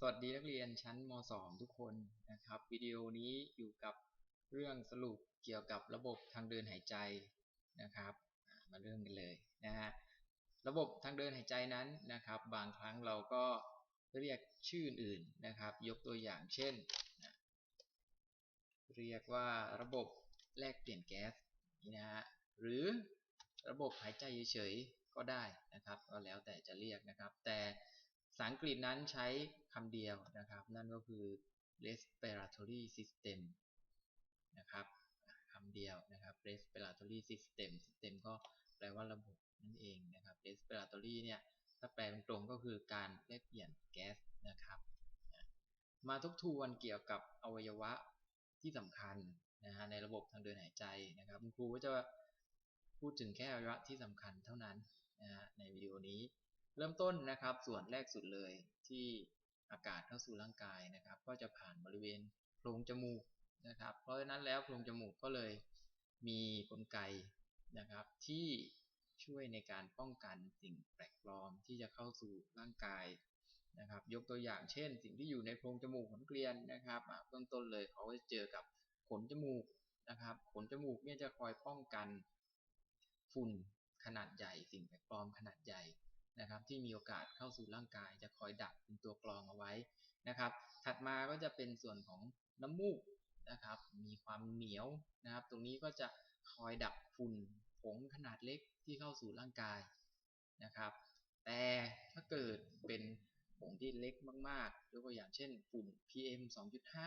สวัสดีนักเรียนชั้นม .2 ทุกคนนะครับวิดีโอนี้อยู่กับเรื่องสรุปเกี่ยวกับระบบทางเดินหายใจนะครับ มาเริ่มกันเลยนะฮะระบบทางเดินหายใจนั้นนะครับ บางครั้งเราก็เรียกชื่ออื่นนะครับ ยกตัวอย่างเช่นนะเรียกว่าระบบแลกเปลี่ยนแก๊สนี่นะฮะหรือระบบหายใจเฉยๆก็ได้นะครับ ก็แล้วแต่จะเรียกนะครับ แต่ ษาอังกฤษนั้นใช้คำเดียวนะครับ นั่นก็คือ respiratory system นะครับคำเดียวนะครับ respiratory system system ก็แปลว่าระบบนั่นเองนะครับ respiratory เนี่ยถ้าแปลตรงก็คือการแลกเปลี่ยนแก๊สนะครับมาทบทวนเกี่ยวกับอวัยวะที่สำคัญนะฮะในระบบทางเดินหายใจนะครับคุณครูก็จะพูดถึงแค่อวัยวะที่สำคัญเท่านั้นนะฮะในวิดีโอนี้ เริ่มต้นนะครับ ส่วนแรกสุดเลยที่อากาศเข้าสู่ร่างกายนะครับ ก็จะผ่านบริเวณโพรงจมูกนะครับ เพราะฉะนั้นแล้วโพรงจมูกก็เลยมีกลไกนะครับ ที่ช่วยในการป้องกันสิ่งแปลกปลอมที่จะเข้าสู่ร่างกายนะครับ ยกตัวอย่างเช่น สิ่งที่อยู่ในโพรงจมูกของเกลียนนะครับเบื้องต้นเลยเขาจะเจอกับขนจมูกนะครับ ขนจมูกเนี่ยจะคอยป้องกันฝุ่นขนาดใหญ่ สิ่งแปลกปลอมขนาดใหญ่ นะครับที่มีโอกาสเข้าสู่ร่างกายจะคอยดักเป็นตัวกรองเอาไว้นะครับ ถัดมาก็จะเป็นส่วนของน้ำมูกนะครับ มีความเหนียวนะครับ ตรงนี้ก็จะคอยดักฝุ่นผงขนาดเล็กที่เข้าสู่ร่างกายนะครับ แต่ถ้าเกิดเป็นผงที่เล็กมากๆยกตัวอย่างเช่นฝุ่น PM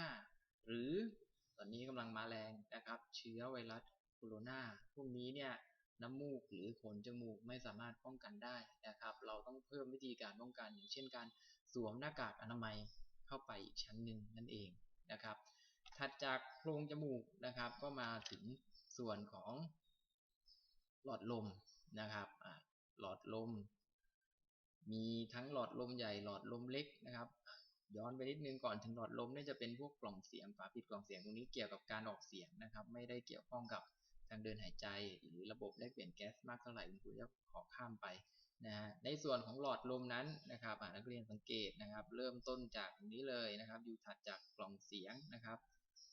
2.5 หรือตอนนี้กำลังมาแรงนะครับ เชื้อไวรัสโคโรนาพวกนี้เนี่ย น้ำมูกหรือขนจมูกไม่สามารถป้องกันได้นะครับ เราต้องเพิ่มวิธีการป้องกัน อย่างเช่นการสวมหน้ากากอนามัยเข้าไปอีกชั้นหนึ่งนั่นเองนะครับ ถัดจากโพรงจมูกนะครับ ก็มาถึงส่วนของหลอดลมนะครับหลอดลม มีทั้งหลอดลมใหญ่หลอดลมเล็กนะครับ ย้อนไปนิดนึงก่อนถึงหลอดลมนี่จะเป็นพวกกล่องเสียงฝาปิดกล่องเสียงตรงนี้เกี่ยวกับการออกเสียงนะครับ ไม่ได้เกี่ยวข้องกับ ทางเดินหายใจ หรือระบบแลกเปลี่ยนแก๊สมากเท่าไหร่คุณครูจะขอข้ามไปนะฮะในส่วนของหลอดลมนั้นนะครับนักเรียนสังเกตนะครับ เริ่มต้นจากตรงนี้เลยนะครับ อยู่ถัดจากกล่องเสียงนะครับ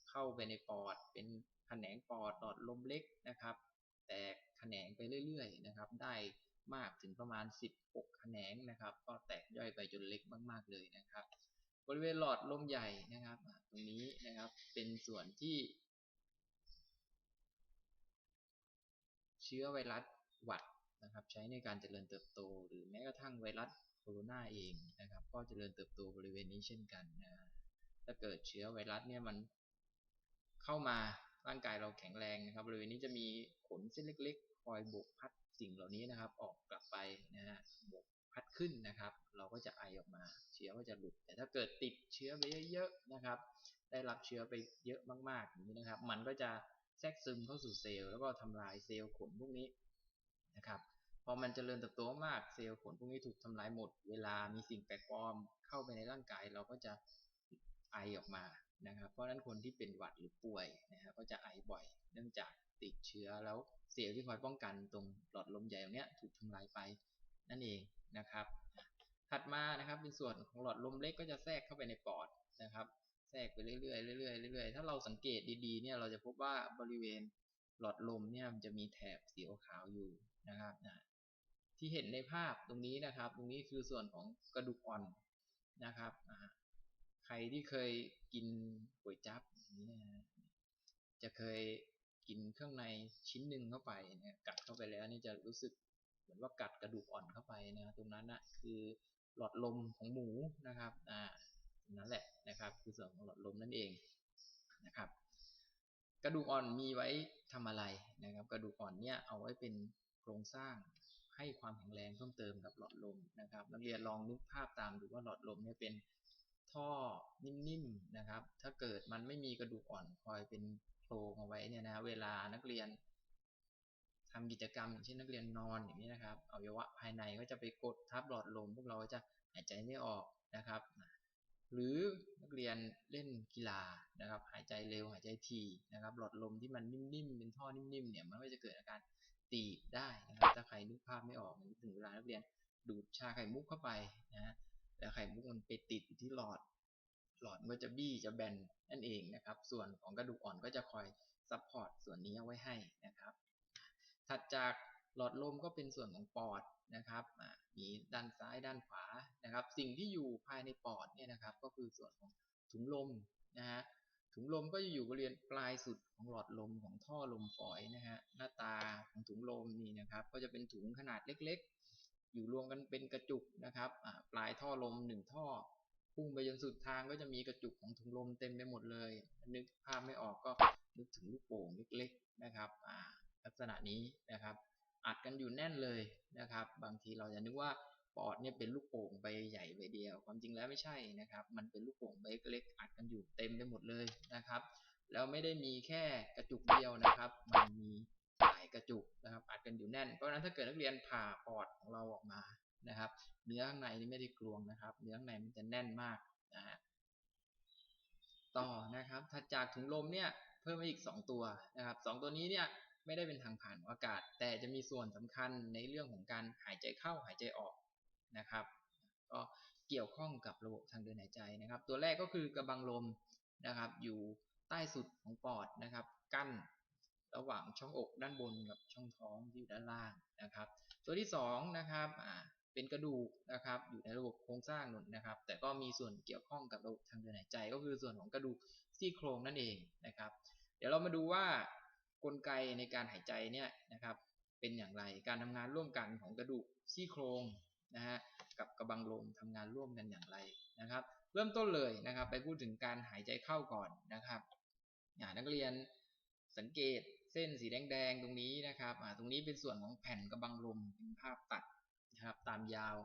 เข้าไปในปอดเป็นแขนงปอดหลอดลมเล็กนะครับ แตกแขนงไปเรื่อยๆนะครับ ได้มากถึงประมาณ 16 แขนงนะครับ ก็แตกย่อยไปจนเล็กมาก ๆเลยนะครับ บริเวณหลอดลมใหญ่นะครับ ตรงนี้นะครับเป็นส่วนที่ เชื้อไวรัสหวัดนะครับ ใช้ในการเจริญเติบโต หรือแม้กระทั่งไวรัสโคโรนาเองนะครับ ก็เจริญเติบโตบริเวณนี้เช่นกันนะถ้าเกิดเชื้อไวรัสเนี่ยมันเข้ามาร่างกายเราแข็งแรงนะครับ บริเวณนี้จะมีขนเส้นเล็ก ๆ คอยบกพัดสิ่งเหล่านี้นะครับ ออกกลับไปนะฮะบกพัดขึ้นนะครับ เราก็จะไอออกมา เชื้อก็จะหลุด แต่ถ้าเกิดติดเชื้อไปเยอะๆนะครับ ได้รับเชื้อไปเยอะมากๆอย่างนี้นะครับ มันก็จะ แทรกซึมเข้าสู่เซลล์แล้วก็ทำลายเซลล์ขนพวกนี้นะครับพอมันจเจริญเติบโตมากเซลล์ขนพวกนี้ถูกทำลายหมด เวลามีสิ่งแปลกปลอมเข้าไปในร่างกายเราก็จะไอออกมานะครับ เพราะฉะนั้นคนที่เป็นหวัดหรือป่วยนะครับก็จะไอบ่อย เนื่องจากติดเชื้อแล้วเซลล์ที่คอยป้องกันตรงหลอดลมใหญ่ตรงนี้ถูกทำลายไปนั่นเองนะครับ ถัดมานะครับเป็นส่วนของหลอดลมเล็กก็จะแทรกเข้าไปในปอดนะครับ แทรกไปเรื่อยๆเรื่อยๆเรื่อยๆถ้าเราสังเกตดีๆเนี่ยเราจะพบว่าบริเวณหลอดลมเนี่ยมันจะมีแถบสีขาวอยู่นะครับนะที่เห็นในภาพตรงนี้นะครับ ตรงนี้คือส่วนของกระดูกอ่อนนะครับใครที่เคยกินก๋วยจั๊บนี้นะจะเคยกินเครื่องในชิ้นหนึ่งเข้าไปเนี่ยกัดเข้าไปแล้วนี่จะรู้สึกเหมือนว่ากัดกระดูกอ่อนเข้าไปนะตรงนั้นนะคือหลอดลมของหมูนะครับอ่า นั่นแหละนะครับ คือส่วนของหลอดลมนั่นเองนะครับ กระดูกอ่อนมีไว้ทำอะไรนะครับ กระดูกอ่อนเนี่ยเอาไว้เป็นโครงสร้างให้ความแข็งแรงเพิ่มเติมกับหลอดลมนะครับนักเรียนลองนึกภาพตามดูว่าหลอดลมเนี่ยเป็นท่อนิ่มๆนะครับ ถ้าเกิดมันไม่มีกระดูกอ่อนคอยเป็นโครงเอาไว้เนี่ยนะเวลานักเรียนทำกิจกรรมอย่างเช่นนักเรียนนอนอย่างนี้นะครับอวัยวะภายในก็จะไปกดทับหลอดลม พวกเราจะหายใจไม่ออกนะครับ หรือนักเรียนเล่นกีฬานะครับ หายใจเร็วหายใจทีนะครับ หลอดลมที่มันนิ่มๆเป็นท่อนิ่มๆเนี่ยมันก็จะเกิดอาการตีบได้นะครับถ้าใครนึกภาพไม่ออกถึงเวลานักเรียนดูดชาไข่มุกเข้าไปนะแล้วไข่มุกมันไปติดอยู่ที่หลอด หลอดมันก็จะบี้จะแบนนั่นเองนะครับ ส่วนของกระดูกอ่อนก็จะคอยซัพพอร์ตส่วนนี้เอาไว้ให้นะครับ ถัดจาก หลอดลมก็เป็นส่วนของปอดนะครับมีด้านซ้ายด้านขวานะครับ สิ่งที่อยู่ภายในปอดเนี่ยนะครับ ก็คือส่วนของถุงลมนะฮะถุงลมก็จะอยู่บริเวณปลายสุดของหลอดลมของท่อลมฝอยนะฮะหน้าตาของถุงลมนี่นะครับ ก็จะเป็นถุงขนาดเล็กๆ อยู่รวมกันเป็นกระจุกนะครับปลายท่อลมหนึ่งท่อพุ่งไปจนสุดทางก็จะมีกระจุกของถุงลมเต็มไปหมดเลย นึกภาพไม่ออกก็นึกถึงลูกโป่งเล็กๆนะครับลักษณะนี้นะครับ อัดกันอยู่แน่นเลยนะครับ บางทีเราจะนึกว่าปอดเนี่ยเป็นลูกโป่งใบใหญ่ใบเดียว ความจริงแล้วไม่ใช่นะครับ มันเป็นลูกโป่งใบเล็กอัดกันอยู่เต็มไปหมดเลยนะครับ แล้วไม่ได้มีแค่กระจุกเดียวนะครับ มันมีหลายกระจุกนะครับ อัดกันอยู่แน่น เพราะฉะนั้นถ้าเกิดนักเรียนผ่าปอดของเราออกมานะครับ เนื้อข้างในนี่ไม่ได้กลวงนะครับ เนื้อข้างในมันจะแน่นมากนะฮะต่อนะครับถัดจากถุงลมเนี่ยเพิ่มมาอีก 2 ตัวนะครับสองตัวนี้เนี่ย ไม่ได้เป็นทางผ่านของอากาศ แต่จะมีส่วนสำคัญในเรื่องของการหายใจเข้าหายใจออกนะครับ ก็เกี่ยวข้องกับระบบทางเดินหายใจนะครับ ตัวแรกก็คือกระบังลมนะครับ อยู่ใต้สุดของปอดนะครับ กั้นระหว่างช่องอกด้านบนกับช่องท้องที่อยู่ด้านล่างนะครับ ตัวที่2นะครับอ่าเป็นกระดูกนะครับ อยู่ในระบบโครงสร้างนุนนะครับ แต่ก็มีส่วนเกี่ยวข้องกับระบบทางเดินหายใจ ก็คือส่วนของกระดูกซี่โครงนั่นเองนะครับ เดี๋ยวเรามาดูว่า กลไกในการหายใจเนี่ยนะครับเป็นอย่างไรการทำงานร่วมกันของกระดูกซี่โครงนะฮะกับกระบังลมทำงานร่วมกันอย่างไรนะครับ เริ่มต้นเลยนะครับ ไปพูดถึงการหายใจเข้าก่อนนะครับอ่านักเรียนสังเกตเส้นสีแดงๆตรงนี้นะครับตรงนี้เป็นส่วนของแผ่นกระบังลมเป็นภาพตัดนะครับตามยาว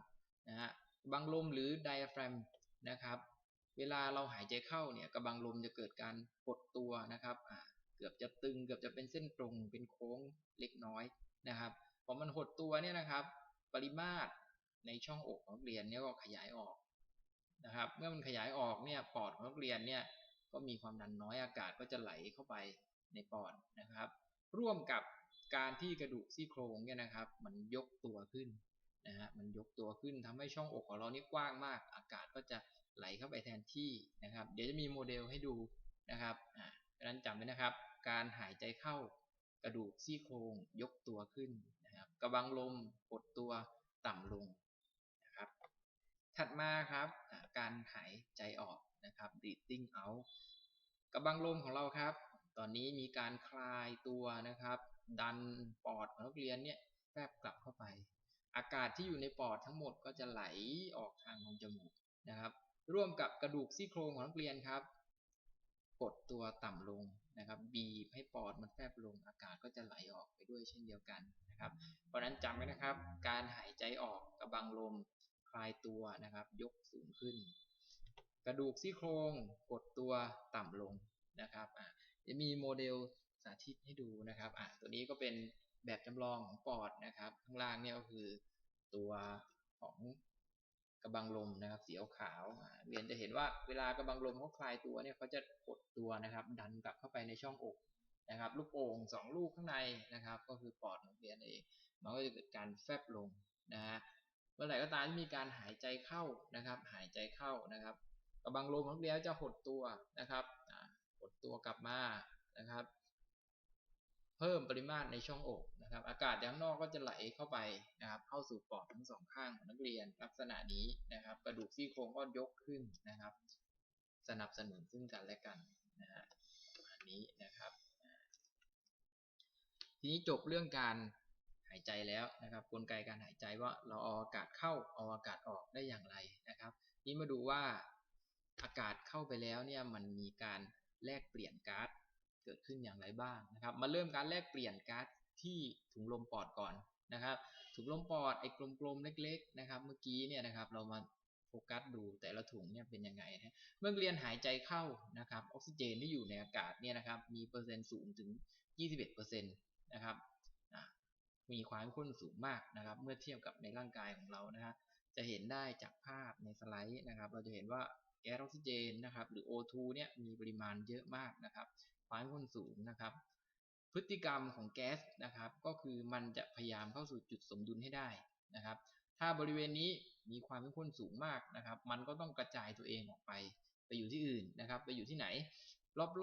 นะฮะกระบังลมหรือไดอะแฟรมนะครับ เวลาเราหายใจเข้าเนี่ยกระบังลมจะเกิดการหดตัวนะครับอ่า กือบจะตึง เกือบจะเป็นเส้นตรงเป็นโค้งเล็กน้อยนะครับพอมันหดตัวเนี่ยนะครับ ปริมาตรในช่องอกของนักเรียนเนี่ยก็ขยายออกนะครับ เมื่อมันขยายออกเนี่ยปอดของนักเรียนเนี่ยก็มีความดันน้อยอากาศก็จะไหลเข้าไปในปอดนะครับ ร่วมกับการที่กระดูกซี่โครงเนี่ยนะครับ มันยกตัวขึ้นนะฮะมันยกตัวขึ้นทำให้ช่องอกของเรานี่กว้างมาก อากาศก็จะไหลเข้าไปแทนที่นะครับ เดี๋ยวจะมีโมเดลให้ดูนะครับอ่าดังนั้นจำไว้นะครับ การหายใจเข้ากระดูกซี่โครงยกตัวขึ้นนะครับกระบังลมกดตัวต่ำลงนะครับ ถัดมาครับการหายใจออกนะครับ breathing out กระบังลมของเราครับ ตอนนี้มีการคลายตัวนะครับ ดันปอดของนักเรียนเนี่ยแฟบกลับเข้าไป อากาศที่อยู่ในปอดทั้งหมดก็จะไหลออกทางลมจมูกนะครับ ร่วมกับกระดูกซี่โครงของนักเรียนครับ กดตัวต่ำลง นะครับบีบให้ปอดมันแฟบลงอากาศก็จะไหลออกไปด้วยเช่นเดียวกันนะครับ เพราะฉะนั้นจำไว้นะครับ การหายใจออกกระบังลมคลายตัวนะครับ ยกสูงขึ้น กระดูกซี่โครงกดตัวต่ำลงนะครับอะจะมีโมเดลสาธิตให้ดูนะครับอะตัวนี้ก็เป็นแบบจำลองของปอดนะครับ ข้างล่างเนี่ยก็คือตัวของ กระบังลมนะครับสีขาวเรียนจะเห็นว่าเวลากระบังลมเขาคลายตัวเนี่ยเขาจะกดตัวนะครับ ดันกลับเข้าไปในช่องอกนะครับ ลูกโป่งสองลูกข้างในนะครับ ก็คือปอดของเรียนเองมันก็จะเกิดการแฟบลงนะฮะเมื่อไหร่ก็ตามที่มีการหายใจเข้านะครับ หายใจเข้านะครับ กระบังลมของเรียนจะหดตัวนะครับหดตัวกลับมานะครับ เพิ่มปริมาตรในช่องอก นะครับอากาศข้างนอกก็จะไหลเข้าไปนะครับเข้าสู่ปอดทั้งสองข้างของนักเรียนลักษณะนี้นะครับ กระดูกซี่โครงก็ยกขึ้นนะครับ สนับสนุนซึ่งกันและกันนะฮะอันนี้นะครับ ทีนี้จบเรื่องการหายใจแล้วนะครับกลไกการหายใจว่าเราเอาอากาศเข้าเอาอากาศออกได้อย่างไรนะครับ นี่มาดูว่าอากาศเข้าไปแล้วเนี่ยมันมีการแลกเปลี่ยนก๊าซเกิดขึ้นอย่างไรบ้างนะครับ มาเริ่มการแลกเปลี่ยนก๊าซ ที่ถุงลมปอดก่อนนะครับ ถุงลมปอดไอ้กลมๆเล็ก ๆ นะครับ เมื่อกี้เนี่ยนะครับ เรามาโฟกัสดูแต่ละถุงเนี่ยเป็นยังไงนะเมื่อเรียนหายใจเข้านะครับออกซิเจนที่อยู่ในอากาศเนี่ยนะครับ มีเปอร์เซ็นต์สูงถึง 21%นะครับมีความเข้มข้นสูงมากนะครับ เมื่อเทียบกับในร่างกายของเรานะฮะจะเห็นได้จากภาพในสไลด์นะครับ เราจะเห็นว่าแก๊สออกซิเจนนะครับ หรือ O2 เนี่ยมีปริมาณเยอะมากนะครับ ความเข้มข้นสูงนะครับ พฤติกรรมของแก๊สนะครับ ก็คือมันจะพยายามเข้าสู่จุดสมดุลให้ได้นะครับ ถ้าบริเวณนี้มีความเข้มข้นสูงมากนะครับ มันก็ต้องกระจายตัวเองออกไป ไปอยู่ที่อื่นนะครับ ไปอยู่ที่ไหน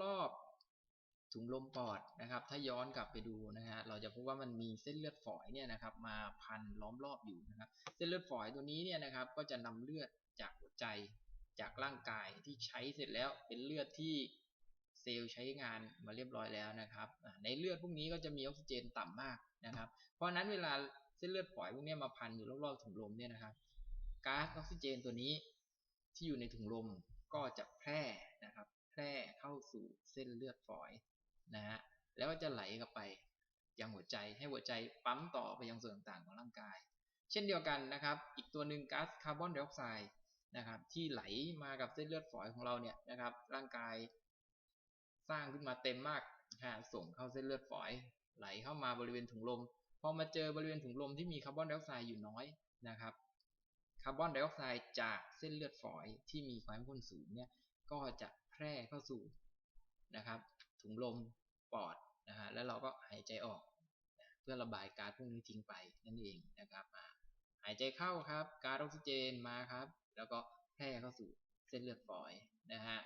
รอบๆถุงลมปอดนะครับ ถ้าย้อนกลับไปดูนะฮะเราจะพบว่ามันมีเส้นเลือดฝอยเนี่ยนะครับ มาพันล้อมรอบอยู่นะครับ เส้นเลือดฝอยตัวนี้เนี่ยนะครับ ก็จะนำเลือดจากหัวใจจากร่างกายที่ใช้เสร็จแล้วเป็นเลือดที่ เซลล์ใช้งานมาเรียบร้อยแล้วนะครับ ในเลือดพวกนี้ก็จะมีออกซิเจนต่ำมากนะครับ เพราะฉะนั้นเวลาเส้นเลือดฝอยพวกนี้มาพันอยู่รอบๆถุงลมเนี่ยนะครับก๊าซออกซิเจนตัวนี้ที่อยู่ในถุงลมก็จะแพร่นะครับ แพร่เข้าสู่เส้นเลือดฝอยนะฮะแล้วก็จะไหลกลับไปยังหัวใจให้หัวใจปั๊มต่อไปยังส่วนต่างๆของร่างกาย เช่นเดียวกันนะครับ อีกตัวหนึ่งก๊าซคาร์บอนไดออกไซด์นะครับที่ไหลมากับเส้นเลือดฝอยของเราเนี่ยนะครับ ร่างกาย สร้างขึ้นมาเต็มมากนะส่งเข้าเส้นเลือดฝอย ไหลเข้ามาบริเวณถุงลม พอมาเจอบริเวณถุงลมที่มีคาร์บอนไดออกไซด์อยู่น้อยนะครับ คาร์บอนไดออกไซด์จากเส้นเลือดฝอยที่มีความข้นสูงเนี่ยก็จะแพร่เข้าสู่นะครับ ถุงลมปอดนะฮะแล้วเราก็หายใจออกเพื่อระบายก๊าซพวกนี้ทิ้งไปนั่นเองนะครับหายใจเข้าครับก๊าซออกซิเจนมาครับ แล้วก็แพร่เข้าสู่เส้นเลือดฝอยนะฮะ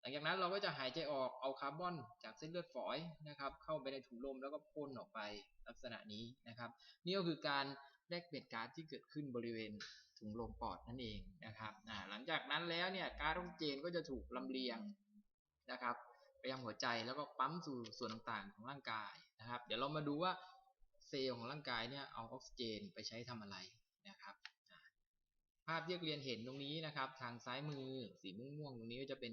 หลังจากนั้นเราก็จะหายใจออกเอาคาร์บอนจากเส้นเลือดฝอยนะครับเข้าไปในถุงลมแล้วก็พ่นออกไปลักษณะนี้นะครับ นี่ก็คือการแลกเปลี่ยนก๊าซที่เกิดขึ้นบริเวณถุงลมปอดนั่นเองนะครับหลังจากนั้นแล้วเนี่ยก๊าซออกซิเจนก็จะถูกลำเลียงนะครับไปยังหัวใจแล้วก็ปั๊มสู่ส่วนต่างๆของร่างกายนะครับ เดี๋ยวเรามาดูว่าเซลล์ของร่างกายเนี่ยเอาออกซิเจนไปใช้ทำอะไรนะครับภาพที่เรียนเห็นตรงนี้นะครับ ทางซ้ายมือสีม่วงๆตรงนี้ก็จะเป็น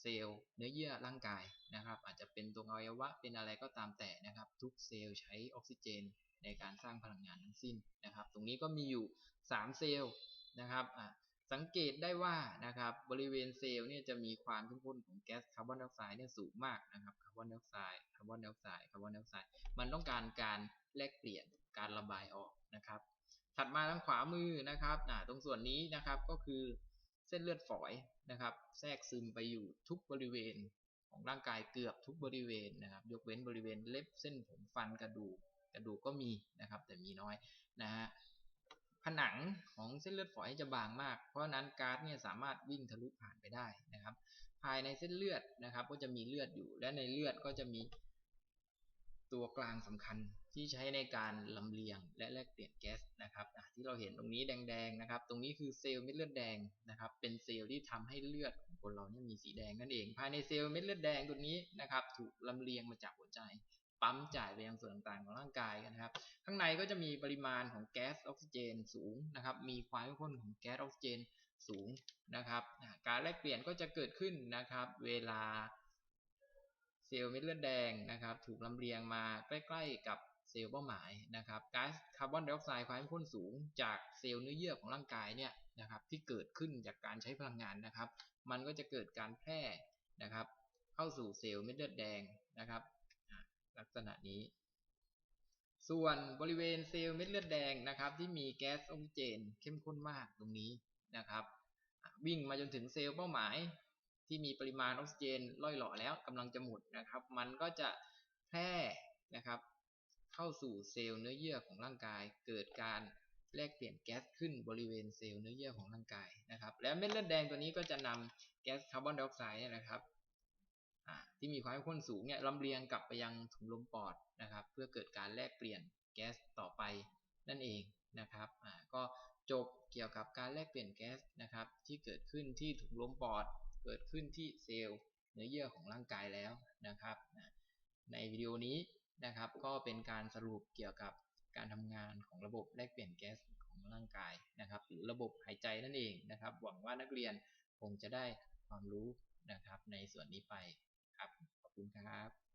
เซลล์เนื้อเยื่อร่างกายนะครับ อาจจะเป็นตัวอวัยวะเป็นอะไรก็ตามแต่นะครับ ทุกเซลล์ใช้ออกซิเจนในการสร้างพลังงานทั้งสิ้นนะครับ ตรงนี้ก็มีอยู่ 3 เซลล์นะครับสังเกตได้ว่านะครับบริเวณเซลล์เนี่ยจะมีความเข้มข้นของแก๊สคาร์บอนไดออกไซด์เนี่ยสูงมากนะครับคาร์บอนไดออกไซด์คาร์บอนไดออกไซด์คาร์บอนไดออกไซด์มันต้องการการแลกเปลี่ยนการระบายออกนะครับ ถัดมาทางขวามือนะครับตรงส่วนนี้นะครับก็คือ เส้นเลือดฝอยนะครับ แทรกซึมไปอยู่ทุกบริเวณของร่างกายเกือบทุกบริเวณนะครับ ยกเว้นบริเวณเล็บเส้นผมฟันกระดูกกระดูกก็มีนะครับ แต่มีน้อยนะฮะผนังของเส้นเลือดฝอยจะบางมาก เพราะนั้นก๊าซเนี่ยสามารถวิ่งทะลุผ่านไปได้นะครับ ภายในเส้นเลือดนะครับ ก็จะมีเลือดอยู่และในเลือดก็จะมี ตัวกลางสำคัญที่ใช้ในการลำเลียงและแลกเปลี่ยนแก๊สนะครับที่เราเห็นตรงนี้แดงๆนะครับ ตรงนี้คือเซลล์เม็ดเลือดแดงนะครับ เป็นเซลล์ที่ทำให้เลือดของคนเราเนี่ยมีสีแดงนั่นเอง ภายในเซลล์เม็ดเลือดแดงตัวนี้นะครับ ถูกลำเลียงมาจากหัวใจ ปั๊มจ่ายไปยังส่วนต่างๆของร่างกายกันครับ ข้างในก็จะมีปริมาณของแก๊สออกซิเจนสูงนะครับ มีความเข้มข้นของแก๊สออกซิเจนสูงนะครับ การแลกเปลี่ยนก็จะเกิดขึ้นนะครับ เวลา เซลล์เม็ดเลือดแดงนะครับ ถูกลำเลียงมาใกล้ๆกับเซลล์เป้าหมายนะครับก๊าซคาร์บอนไดออกไซด์ความเข้มข้นสูงจากเซลล์เนื้อเยื่อของร่างกายเนี่ยนะครับที่เกิดขึ้นจากการใช้พลังงานนะครับ มันก็จะเกิดการแพร่นะครับ เข้าสู่เซลล์เม็ดเลือดแดงนะครับ ลักษณะนี้ ส่วนบริเวณเซลล์เม็ดเลือดแดงนะครับ ที่มีแก๊สออกซิเจนเข้มข้นมากตรงนี้นะครับ วิ่งมาจนถึงเซลล์เป้าหมาย ที่มีปริมาณออกซิเจนล่อยหล่อแล้วกำลังจะหมดนะครับ มันก็จะแพร่นะครับ เข้าสู่เซลล์เนื้อเยื่อของร่างกาย เกิดการแลกเปลี่ยนแก๊สขึ้นบริเวณเซลล์เนื้อเยื่อของร่างกายนะครับ แล้วเม็ดเลือดแดงตัวนี้ก็จะนำแก๊สคาร์บอนไดออกไซด์นะครับที่มีความข้นสูงเนี่ยลำเลียงกลับไปยังถุงลมปอดนะครับ เพื่อเกิดการแลกเปลี่ยนแก๊สต่อไปนั่นเองนะครับก็จบเกี่ยวกับการแลกเปลี่ยนแก๊สนะครับ ที่เกิดขึ้นที่ถุงลมปอด เกิดขึ้นที่เซลล์เนื้อเยื่อของร่างกายแล้วนะครับ ในวิดีโอนี้นะครับก็เป็นการสรุปเกี่ยวกับการทำงานของระบบแลกเปลี่ยนแก๊สของร่างกายนะครับหรือระบบหายใจนั่นเองนะครับ หวังว่านักเรียนคงจะได้ความรู้นะครับในส่วนนี้ไปครับขอบคุณครับ